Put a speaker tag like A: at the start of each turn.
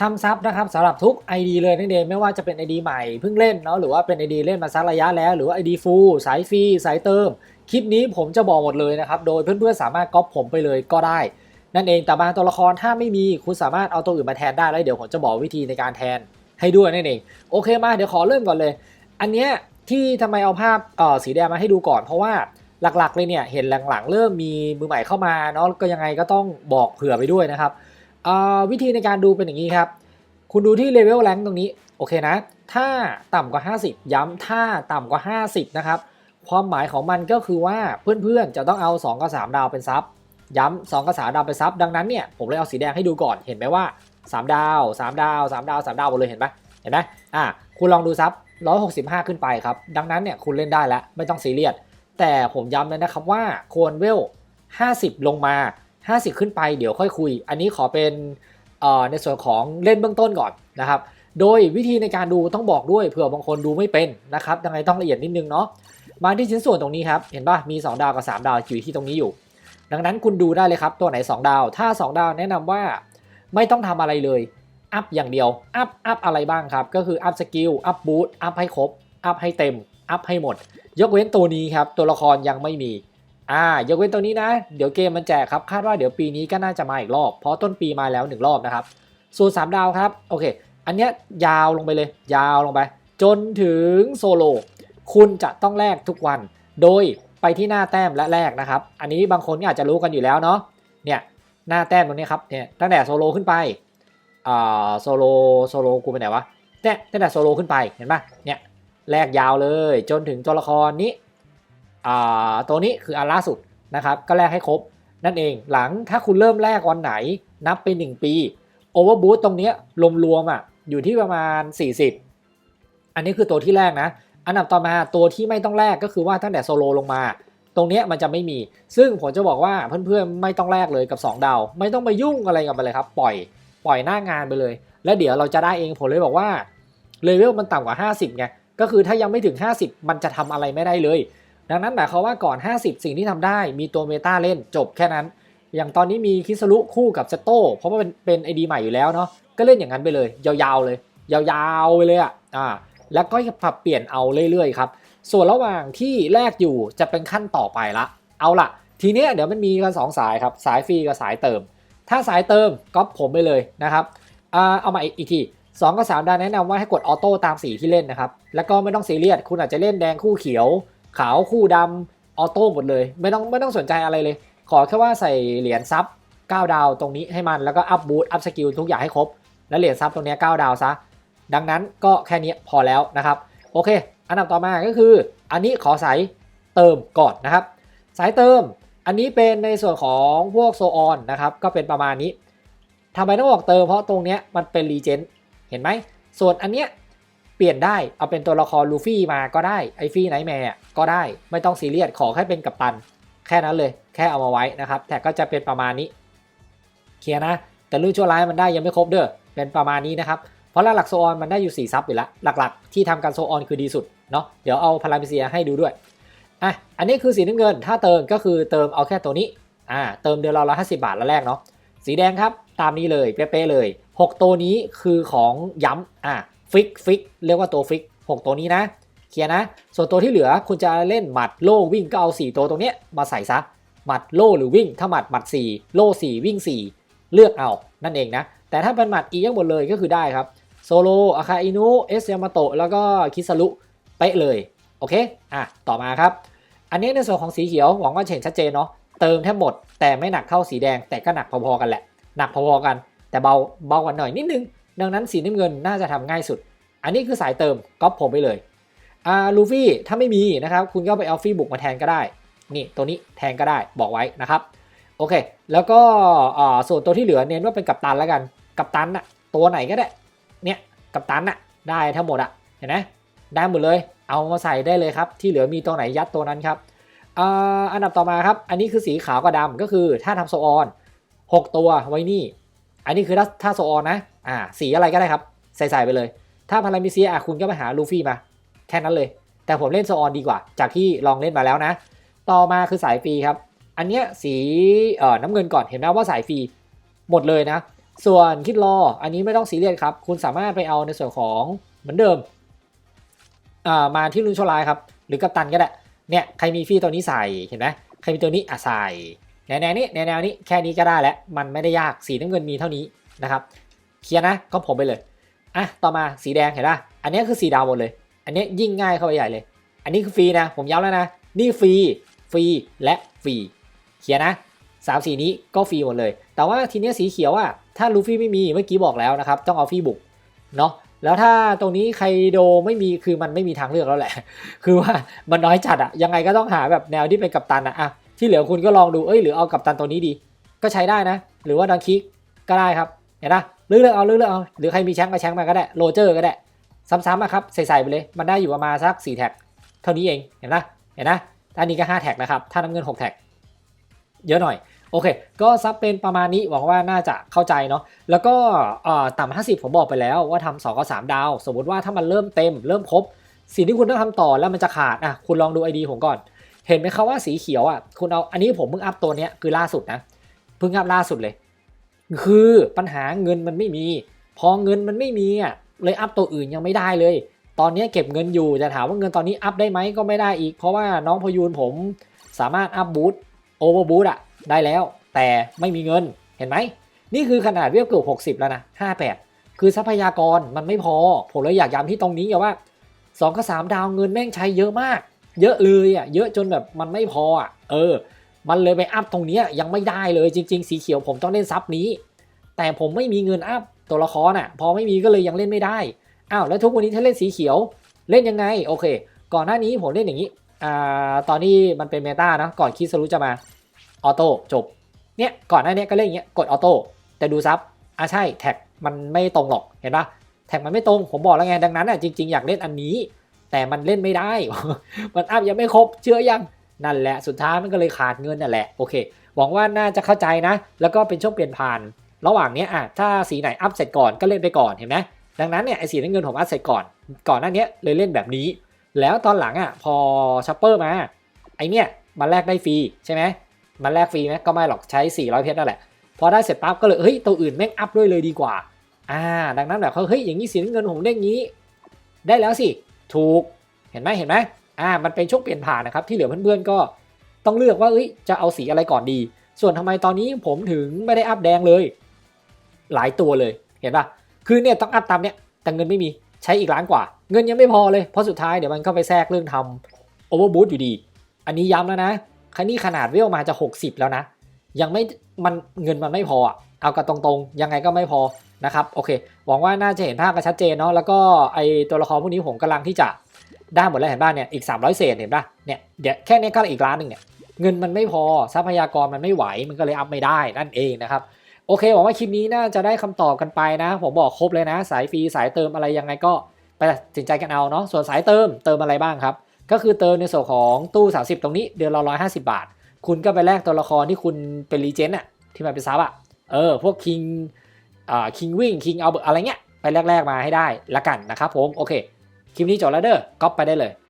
A: ทำซับนะครับสำหรับทุก ID เลยนั่นเองไม่ว่าจะเป็น ID ใหม่เพิ่งเล่นเนาะหรือว่าเป็น ID เล่นมาสักระยะแล้ว หรือว่า ID ฟูลสายฟรีสายเติม คลิปนี้ผมจะบอกหมดเลยนะครับโดยเพื่อนๆสามารถก๊อปผมไปเลยก็ได้ นั่นเองแต่บางตัวละครถ้าไม่มีคุณสามารถเอาตัวอื่นมาแทนได้แล้วเดี๋ยวผมจะบอกวิธีในการแทนให้ด้วยนั่นเองโอเคมาเดี๋ยวขอเริ่มก่อนเลย อันเนี้ยที่ทำไมเอาภาพสีแดงมาให้ดูก่อนเพราะว่าหลักๆเลยเนี่ยเห็นหลังๆ เริ่มมีมือใหม่เข้ามาเนาะก็ยังไงก็ต้องบอกเผื่อไปด้วยนะครับ วิธีในการดูเป็นอย่างนี้ครับ คุณดูที่เลเวลแรงตรงนี้ โอเคนะ ถ้าต่ำกว่า 50 ย้ำถ้าต่ำกว่า 50 นะครับ ความหมายของมันก็คือว่าเพื่อนๆ จะต้องเอา 2 กับ 3 ดาวเป็นซับ ย้ำ2กับ 3 ดาวเป็นซับ ดังนั้นเนี่ย ผมเลยเอาสีแดงให้ดูก่อน เห็นไหมว่า 3 ดาว 3 ดาว 3 ดาว 3 ดาวหมดเลยเห็นไหมเห็นไหมอะคุณลองดูซับ 165 ขึ้นไปครับ ดังนั้นเนี่ยคุณเล่นได้แล้วไม่ต้องซีเรียส แต่ผมย้ำเลยนะครับว่าควรเวล 50 ลงมา 50 ขึ้นไปเดี๋ยวค่อยคุย อันนี้ขอเป็นในส่วนของเล่นเบื้องต้นก่อนนะครับ โดยวิธีในการดูต้องบอกด้วยเผื่อบางคนดูไม่เป็นนะครับยังไงต้องละเอียดนิดนึงเนาะมาที่ชิ้นส่วนตรงนี้ครับ เห็นป่ะมี 2 ดาวกับ 3 ดาวอยู่ที่ตรงนี้อยู่ ดังนั้นคุณดูได้เลยครับ ตัวไหน 2 ดาว ถ้า 2 ดาวแนะนำว่าไม่ต้องทำอะไรเลย อัพอย่างเดียว อัพ อัพอะไรบ้างครับ ก็คืออัพสกิล อัพบูทอัพให้ครบ อัพให้เต็ม อัพให้หมด ยกเว้นตัวนี้ครับ ตัวละครยังไม่มี อ่ายกเว้นตัวนี้นะ เดี๋ยวเกมมันแจกครับ คาดว่าเดี๋ยวปีนี้ก็น่าจะมาอีกรอบ เพราะต้นปีมาแล้วหนึ่งรอบนะครับ ส่วน 3 ดาวครับ โอเค อันเนี้ยยาวลงไปเลย ยาวลงไป จนถึงโซโล คุณจะต้องแลกทุกวัน โดยไปที่หน้าแต้มและแลกนะครับ อันนี้บางคนก็อาจจะรู้กันอยู่แล้วเนาะ เนี่ยหน้าแต้มตรงนี้ครับ เนี่ยตั้งแต่โซโลขึ้นไป อ่าโซโลโซโลกูไปไหนวะเนี่ยตั้งแต่โซโลขึ้นไป เห็นปะเนี่ยแลกยาวเลย จนถึงตัวละครนี้ ตัวนี้คืออันล่าสุดนะครับก็แลกให้ครบ นั่นเองหลังถ้าคุณเริ่มแลกวันไหนนับเป็น 1 ปีโอเวอร์บูตตรงนี้รวมๆอะอยู่ที่ประมาณ 40 อันนี้คือตัวที่แรกนะ อันดับต่อมาตัวที่ไม่ต้องแลกก็คือว่าตั้งแต่โซโลลงมา ตรงนี้มันจะไม่มี ซึ่งผมจะบอกว่าเพื่อนๆไม่ต้องแลกเลยกับ 2 ดาว ไม่ต้องไปยุ่งอะไรกับมันเลยครับ ปล่อยปล่อยหน้างานไปเลย แล้วเดี๋ยวเราจะได้เองผมเลยบอกว่าเลเวลมันต่ำกว่า 50ไงก็คือถ้ายังไม่ถึง 50 มันจะทำอะไรไม่ได้เลย ดังนั้นหมายความว่าก่อน 50 สิ่งที่ทำได้มีตัวเมตาเล่นจบแค่นั้น อย่างตอนนี้มีคิสรุคู่กับเซโต้เพราะว่าเป็นเป็นไอดีใหม่อยู่แล้วเนาะก็เล่นอย่างนั้นไปเลย ยาวๆเลย ยาวๆไปเลยอะอ่าแล้วก็ปรับเปลี่ยนเอาเรื่อยๆครับส่วนระหว่างที่แลกอยู่จะเป็นขั้นต่อไปละ เอาละทีเนี้ยเดี๋ยวมันมีกันสองสายครับสายฟรีกับสายเติม ถ้าสายเติมก็ผมไปเลยนะครับอ่าเอามาอีกทีสองกับสามดาแนะนำว่าให้กดออโต้ตามสีที่เล่นนะครับ แล้วก็ไม่ต้องซีเรียสคุณอาจจะเล่นแดงคู่เขียว ขาวคู่ดำออโต้หมดเลย ไม่ต้องไม่ต้องสนใจอะไรเลย ขอแค่ว่าใส่เหรียญซับ9ดาวตรงนี้ให้มันแล้วก็อัพบูทอัพสกิลทุกอย่างให้ครบ แล้วเหรียญซับตรงนี้9ดาวซะ ดังนั้นก็แค่นี้พอแล้วนะครับ โอเค อันดับต่อมาก็คือ อันนี้ขอสายเติมก่อนนะครับ สายเติมอันนี้เป็นในส่วนของพวกโซออนนะครับก็เป็นประมาณนี้ทำไมต้องบอกเติมเพราะตรงเนี้ยมันเป็นรีเจนเห็นไหมส่วนอันเนี้ย เปลี่ยนได้เอาเป็นตัวละครลูฟี่มาก็ได้ไอฟี่ไนท์แมร์ก็ได้ไม่ต้องซีเรียสขอแค่เป็นกัปตัน แค่นั้นเลย แค่เอามาไว้นะครับแต่ก็จะเป็นประมาณนี้เคลียร์นะ แต่รุ่นชั่วร้ายมันได้ยังไม่ครบเด้อเป็นประมาณนี้นะครับเพราะหลักโซออนมันได้อยู่ 4 ซับอยู่แล้ว หลักๆ ที่ทำการโซออนคือดีสุดเนาะเดี๋ยวเอาพารามิเซียให้ดูด้วยอะอันนี้คือสีน้ำเงินถ้าเติมก็คือเติมเอาแค่ตัวนี้อ่าเติมเดือนละร้อยห้าสิบาทแล้วแรกเนาะสีแดงครับตามนี้เลยเป๊ะๆเลย 6 ตัวนี้คือของย้ำอะ ฟิกฟิกเรียกว่าตัวฟิก 6 ตัวนี้นะ เคลียร์นะ ส่วนตัวที่เหลือคุณจะเล่นหมัดโล่วิ่งก็เอา 4 ตัวตรงเนี้ยมาใส่ซะ หมัดโล่หรือวิ่ง ถ้าหมัดหมัด 4 โล่ 4 วิ่ง 4 เลือกเอา นั่นเองนะ แต่ถ้าเป็นหมัดอียังหมดเลยก็คือได้ครับ โซโล อาคาอินุ เอสยามาโตะ แล้วก็คิสรุเป๊ะเลย โอเค อะ ต่อมาครับ อันนี้ในส่วนของสีเขียวหวังว่าเห็นชัดเจนเนาะ เติมแทบหมด แต่ไม่หนักเท่าสีแดง แต่ก็หนักพอๆกันแหละ หนักพอๆกัน แต่เบาเบากว่าหน่อยนิดนึง ดังนั้นสีน้ำเงินน่าจะทำง่ายสุด อันนี้คือสายเติมก๊อปผมไปเลยอ่าลูฟี่ถ้าไม่มีนะครับคุณก็ไปเอาฟี่บุกมาแทนก็ได้ นี่ตัวนี้แทนก็ได้บอกไว้นะครับโอเค แล้วก็อ่าส่วนตัวที่เหลือเน้นว่าเป็นกัปตันแล้วกันกัปตันอะตัวไหนก็ได้เนี่ยกัปตันอะได้ทั้งหมดอะเห็นไหมได้หมดเลย เอามาใส่ได้เลยครับ ที่เหลือมีตัวไหนยัดตัวนั้นครับอันดับต่อมาครับ อันนี้คือสีขาวกับดำก็คือถ้าทำโซออน 6 ตัวไว้นี่ อันนี้คือถ้าถ้าโซออนนะ อ่า สีอะไรก็ได้ครับ ใส่ใส่ไปเลย ถ้าพารามิเซียอะคุณก็ไปหาลูฟี่มา แค่นั้นเลย แต่ผมเล่นโซออนดีกว่า จากที่ลองเล่นมาแล้วนะ ต่อมาคือสายฟรีครับ อันเนี้ยสีเอ่อน้ำเงินก่อนเห็นไหมว่าสายฟรีหมดเลยนะ ส่วนคิดรออันนี้ไม่ต้องซีเรียสครับ คุณสามารถไปเอาในส่วนของเหมือนเดิมอ่ามาที่ลุนโชลายครับ หรือกัปตันก็ได้ เนี่ยใครมีฟรีตัวนี้ใส่เห็นไหมใครมีตัวนี้อะใส่ แนวนี้แนวนี้แค่นี้ก็ได้แล้ว มันไม่ได้ยากสีน้ำเงินมีเท่านี้นะครับเคลียร์นะก็ผมไปเลยอะต่อมาสีแดงเห็นป่ะอันนี้คือสีดาวหมดเลย อันนี้ยิ่งง่ายเข้าไปใหญ่เลย อันนี้คือฟรีนะ ผมย้ำแล้วนะ นี่ฟรีฟรีและฟรีเคลียร์นะสามสีนี้ก็ฟรีหมดเลย แต่ว่าทีนี้สีเขียวอะถ้าลูฟี่ไม่มีเมื่อกี้บอกแล้วนะครับต้องเอาฟรีบุกเนาะแล้วถ้าตรงนี้ไคโดไม่มีคือมันไม่มีทางเลือกแล้วแหละ คือว่ามันน้อยจัดอะยังไงก็ต้องหาแบบแนวที่เป็นกัปตันอะอะ ที่เหลือคุณก็ลองดูเอ้ยหรือเอากัปตันตัวนี้ดี ก็ใช้ได้นะ หรือว่าดันคิกก็ได้ครับเห็นปะเลือกเอาเลือกเอาหรือใครมีแชงมาแชงมาก็ได้โรเจอร์ก็ได้ซ้ำๆอะครับใส่ๆไปเลยมันได้อยู่ประมาณสัก4แท็กเท่านี้เองเห็นนะเห็นนะอันนี้ก็5แท็กนะครับถ้าน้ำเงิน6แท็กเยอะหน่อยโอเค ก็ซับเป็นประมาณนี้หวังว่าน่าจะเข้าใจเนาะ แล้วก็เอ่อต่ำ50ผมบอกไปแล้วว่าทำ2กับ3ดาว สมมติว่าถ้ามันเริ่มเต็ม เริ่มครบ สิ่งที่คุณต้องทำต่อแล้วมันจะขาดอะคุณลองดู ID ผมก่อน เห็นไหมครับว่าสีเขียวอะคุณเอาอันนี้ผมเพิ่งอัพตัวเนี้ยคือล่าสุดนะเพิ่งอัพล่าสุดเลย คือปัญหาเงินมันไม่มี พอเงินมันไม่มีอะเลยอัพตัวอื่นยังไม่ได้เลย ตอนนี้เก็บเงินอยู่จะถามว่าเงินตอนนี้อัพได้ไหมก็ไม่ได้อีก เพราะว่าน้องพยูนผมสามารถอัพบูทโอเวอร์บูทอะได้แล้ว แต่ไม่มีเงินเห็นไหมนี่คือขนาดเวลเกือบ60 แล้วนะ58 คือทรัพยากรมันไม่พอ ผมเลยอยากย้ำที่ตรงนี้อย่าว่า 2 กับ 3 ดาวเงินแม่งใช้เยอะมาก เยอะเลยอะเยอะจนแบบมันไม่พออะเออ มันเลยไปอัพตรงนี้ยังไม่ได้เลยจริง ๆ สีเขียวผมต้องเล่นซับนี้ แต่ผมไม่มีเงินอัพตัวละครอะ พอไม่มีก็เลยยังเล่นไม่ได้อ้าวแล้วทุกวันนี้ถ้าเล่นสีเขียวเล่นยังไงโอเค ก่อนหน้านี้ผมเล่นอย่างนี้อ่าตอนที่มันเป็นเมตานะก่อนคิดสรุจะมาออโต้จบเนี่ยก่อนหน้านี้ก็เล่นอย่างเงี้ยกดออโต้แต่ดูซับอะใช่แท็กมันไม่ตรงหรอกเห็นปะแท็กมันไม่ตรงผมบอกแล้วไงดังนั้นอะจริง ๆ อยากเล่นอันนี้ แต่มันเล่นไม่ได้ มันอัพยังไม่ครบเชื่อยังนั่นแหละสุดท้ายมันก็เลยขาดเงินนั่นแหละโอเคหวังว่าน่าจะเข้าใจนะ แล้วก็เป็นช่วงเปลี่ยนผ่าน ระหว่างนี้อะถ้าสีไหนอัพเสร็จก่อนก็เล่นไปก่อนเห็นไหมดังนั้นเนี่ยไอ้สีน้ำเงินผมอัดเสร็จก่อน ก่อนหน้านี้เลยเล่นแบบนี้ แล้วตอนหลังอะพอชัปเปอร์มาไอเนี่ยมันแลกได้ฟรีใช่ไหมมันแลกฟรีไหมก็ไม่หรอกใช้ 400 เพชรนั่นแหละพอได้เสร็จปั๊บก็เลยเฮ้ยตัวอื่นแม่งอัพด้วยเลยดีกว่าอ่าดังนั้นแบบเขาเฮ้ยอย่างนี้สีน้ำเงินผมได้งี้ ได้แล้วสิ ถูกเห็นไหมเห็นไหมอ่ามันเป็นช่วงเปลี่ยนผ่านนะครับที่เหลือเพื่อนๆก็ต้องเลือกว่าเอ้ยจะเอาสีอะไรก่อนดี ส่วนทำไมตอนนี้ผมถึงไม่ได้อัพแดงเลย หลายตัวเลยเห็นปะคือเนี่ยต้องอัพตามเนี่ยแต่เงินไม่มีใช้อีกล้านกว่า เงินยังไม่พอเลยเพราะสุดท้ายเดี๋ยวมันก็ไปแทรกเรื่องทำโอเวอร์บูทอยู่ดี อันนี้ย้ำแล้วนะคันนี้ขนาดเวลมาจะ 60 แล้วนะ ยังไม่มันเงินมันไม่พออะเอากันตรงๆ ยังไงก็ไม่พอ นะครับโอเคหวังว่าน่าจะเห็นภาพกันชัดเจนเนาะแล้วก็ไอตัวละครพวกนี้ผมกำลังที่จะได้หมดแล้วเห็นป่ะเนี่ยอีก 300 เศษเห็นป่ะเนี่ยเดี๋ยวแค่นี้ก็อีกล้านหนึ่งเนี่ยเงินมันไม่พอทรัพยากรมันไม่ไหวมันก็เลยอัพไม่ได้นั่นเองนะครับโอเคหวังว่าคลิปนี้น่าจะได้คำตอบกันไปนะ ผมบอกครบเลยนะ สายฟรีสายเติมอะไรยังไงก็ไปตัดสินใจกันเอาเนาะส่วนสายเติมเติมอะไรบ้างครับ ก็คือเติมในส่วนของตู้ 30 ตรงนี้เดือนละ150บาท คุณก็ไปแลกตัวละครที่คุณเป็นรีเจนต์อะที่มันเป็นซับอะเออพวกคิง คิงวิ่งคิงเอาอะไรเงี้ยไปแลกๆมาให้ได้ละกันนะครับผมโอเคคลิปนี้จบแล้วเด้อก๊อปไปได้เลย